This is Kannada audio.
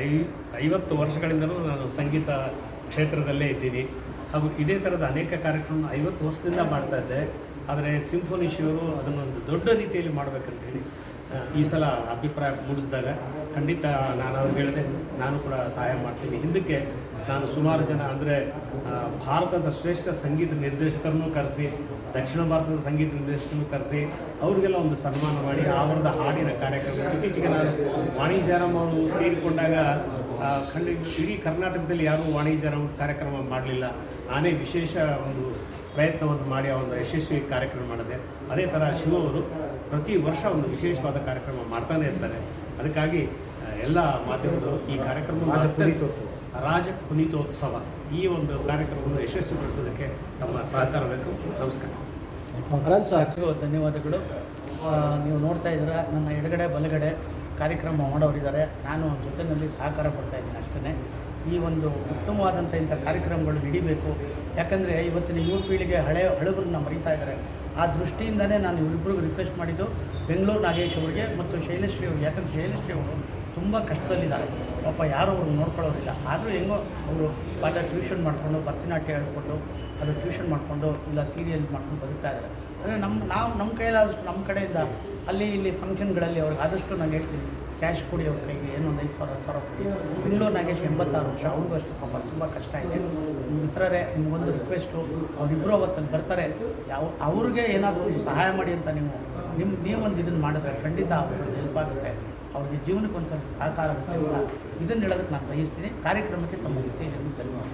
ಐ, ಐವತ್ತು ವರ್ಷಗಳಿಂದಲೂ ನಾನು ಸಂಗೀತ ಕ್ಷೇತ್ರದಲ್ಲೇ ಇದ್ದೀನಿ. ಹಾಗೂ ಇದೇ ಥರದ ಅನೇಕ ಕಾರ್ಯಕ್ರಮ ಐವತ್ತು ವರ್ಷದಿಂದ ಮಾಡ್ತಾ ಇದ್ದೆ. ಆದರೆ ಸಿಂಫೋನಿ ಶಿವರು ಅದನ್ನೊಂದು ದೊಡ್ಡ ರೀತಿಯಲ್ಲಿ ಮಾಡಬೇಕಂತೇಳಿ ಹೇಳಿ ಈ ಸಲ ಅಭಿಪ್ರಾಯ ಮೂಡಿಸಿದಾಗ ಖಂಡಿತ ನಾನು ಅವ್ರಿಗೆ ಹೇಳಿದೆ, ನಾನು ಕೂಡ ಸಹಾಯ ಮಾಡ್ತೀನಿ. ಹಿಂದಕ್ಕೆ ನಾನು ಸುಮಾರು ಜನ ಅಂದರೆ ಭಾರತದ ಶ್ರೇಷ್ಠ ಸಂಗೀತ ನಿರ್ದೇಶಕರನ್ನು ಕರೆಸಿ ದಕ್ಷಿಣ ಭಾರತದ ಸಂಗೀತ ನಿರ್ದೇಶಕರನ್ನು ಕರೆಸಿ ಅವರಿಗೆಲ್ಲ ಒಂದು ಸನ್ಮಾನ ಮಾಡಿ ಅವರದ ಹಾಡಿನ ಕಾರ್ಯಕ್ರಮ. ಇತ್ತೀಚೆಗೆ ನಾನು ವಾಣಿ ಜಯರಾಮ್ ಅವರು ತೀರಿಕೊಂಡಾಗ ಆ, ಖಂಡಿತ ಇಡೀ ಕರ್ನಾಟಕದಲ್ಲಿ ಯಾರೂ ವಾಣಿ ಜಯರಾಮ್ ಕಾರ್ಯಕ್ರಮ ಮಾಡಲಿಲ್ಲ. ನಾನೇ ವಿಶೇಷ ಒಂದು ಪ್ರಯತ್ನವನ್ನು ಮಾಡಿ ಆ ಒಂದು ಯಶಸ್ವಿ ಕಾರ್ಯಕ್ರಮ ಮಾಡಿದೆ. ಅದೇ ಥರ ಶಿವ ಅವರು ಪ್ರತಿ ವರ್ಷ ಒಂದು ವಿಶೇಷವಾದ ಕಾರ್ಯಕ್ರಮ ಮಾಡ್ತಾನೆ ಇರ್ತಾರೆ. ಅದಕ್ಕಾಗಿ ಎಲ್ಲ ಮಾಧ್ಯಮದವರು ಈ ಕಾರ್ಯಕ್ರಮ ರಾಜ ಪುನೀತೋತ್ಸವ. ರಾಜ ಪುನೀತೋತ್ಸವ ಈ ಒಂದು ಕಾರ್ಯಕ್ರಮವನ್ನು ಯಶಸ್ವಿಗೊಳಿಸೋದಕ್ಕೆ ತಮ್ಮ ಸಹಕಾರ ಬೇಕು. ನಮಸ್ಕಾರ. ಧನ್ಯವಾದಗಳು. ನೀವು ನೋಡ್ತಾ ಇದ್ದೀರಾ ನನ್ನ ಎಡಗಡೆ ಬಲಗಡೆ ಕಾರ್ಯಕ್ರಮ ಮಾಡೋರಿದ್ದಾರೆ. ನಾನು ಜೊತೆಯಲ್ಲಿ ಸಹಕಾರ ಕೊಡ್ತಾ ಇದ್ದೀನಿ ಅಷ್ಟೇ ಈ ಒಂದು ಉತ್ತಮವಾದಂಥ ಇಂಥ ಕಾರ್ಯಕ್ರಮಗಳು ನಡಿಬೇಕು ಯಾಕಂದರೆ ಇವತ್ತಿನ ಯುವ ಪೀಳಿಗೆ ಹಳೆ ಹಳಬರನ್ನ ಮರೀತಾ ಇದ್ದಾರೆ. ಆ ದೃಷ್ಟಿಯಿಂದಲೇ ನಾನು ಇವರಿಬ್ಬರಿಗೂ ರಿಕ್ವೆಸ್ಟ್ ಮಾಡಿದ್ದು. ಬೆಂಗಳೂರು ನಾಗೇಶ್ ಅವರಿಗೆ ಮತ್ತು ಶೈಲಶ್ರೀ ಅವ್ರಿಗೆ ಯಾಕಂದರೆ ಶೈಲಶ್ರೀ ಅವರು ತುಂಬ ಕಷ್ಟದಲ್ಲಿದ್ದಾರೆ. ಪಾಪ ಯಾರೂ ಅವ್ರು ನೋಡ್ಕೊಳ್ಳೋರಿಲ್ಲ. ಆದರೂ ಹೆಂಗೋ ಅವರು ಪಾಠ ಟ್ಯೂಷನ್ ಮಾಡಿಕೊಂಡು, ಭರತನಾಟ್ಯ ಹೇಳ್ಕೊಂಡು, ಅದು ಟ್ಯೂಷನ್ ಮಾಡಿಕೊಂಡು, ಇಲ್ಲ ಸೀರಿಯಲ್ ಮಾಡ್ಕೊಂಡು ಬದುಕ್ತಾ ಇದ್ದಾರೆ. ಅಂದರೆ ನಮ್ಮ ನಾವು ನಮ್ಮ ಕೈಲಾದಷ್ಟು ನಮ್ಮ ಕಡೆಯಿಂದ ಅಲ್ಲಿ ಇಲ್ಲಿ ಫಂಕ್ಷನ್ಗಳಲ್ಲಿ ಅವ್ರಿಗೆ ಆದಷ್ಟು ನಾನು ಹೇಳ್ತೀನಿ. ಕ್ಯಾಶ್ ಕೊಡಿ ಅವ್ರ ಕೈಗೆ, ಏನು ಒಂದು ಐದು ಸಾವಿರ, ಹತ್ತು ಸಾವಿರ ಕೊಡಿ. ಬೆಂಗಳೂರು ನಾಗೇಶ್ ಎಂಬತ್ತಾರು ವರ್ಷ ಅವ್ರಿಗೂ ಅಷ್ಟು ಪಾಪ, ತುಂಬ ಕಷ್ಟ ಇದೆ. ಮಿತ್ರರೇ, ನಿಮಗೊಂದು ರಿಕ್ವೆಸ್ಟು ಅವರಿಬ್ಬರು ಅವತ್ತಲ್ಲಿ ಬರ್ತಾರೆ. ಯಾವ, ಅವ್ರಿಗೆ ಏನಾದರೂ ಒಂದು ಸಹಾಯ ಮಾಡಿ ಅಂತ ನೀವು ನಿಮ್ಮ ನೀವೊಂದು ಇದನ್ನು ಮಾಡಿದ್ರೆ ಖಂಡಿತ ಅವ್ರಿಗೆ ಹೆಲ್ಪ್ ಆಗುತ್ತೆ. ಅವ್ರಿಗೆ ಜೀವನಕ್ಕೆ ಒಂದು ಸಹಕಾರ ಆಗುತ್ತೆ ಅಂತ ಇದನ್ನು ಹೇಳೋದಕ್ಕೆ ನಾನು ಬಯಸ್ತೀನಿ. ಕಾರ್ಯಕ್ರಮಕ್ಕೆ ತಮ್ಮ ಜೊತೆ ಧನ್ಯವಾದ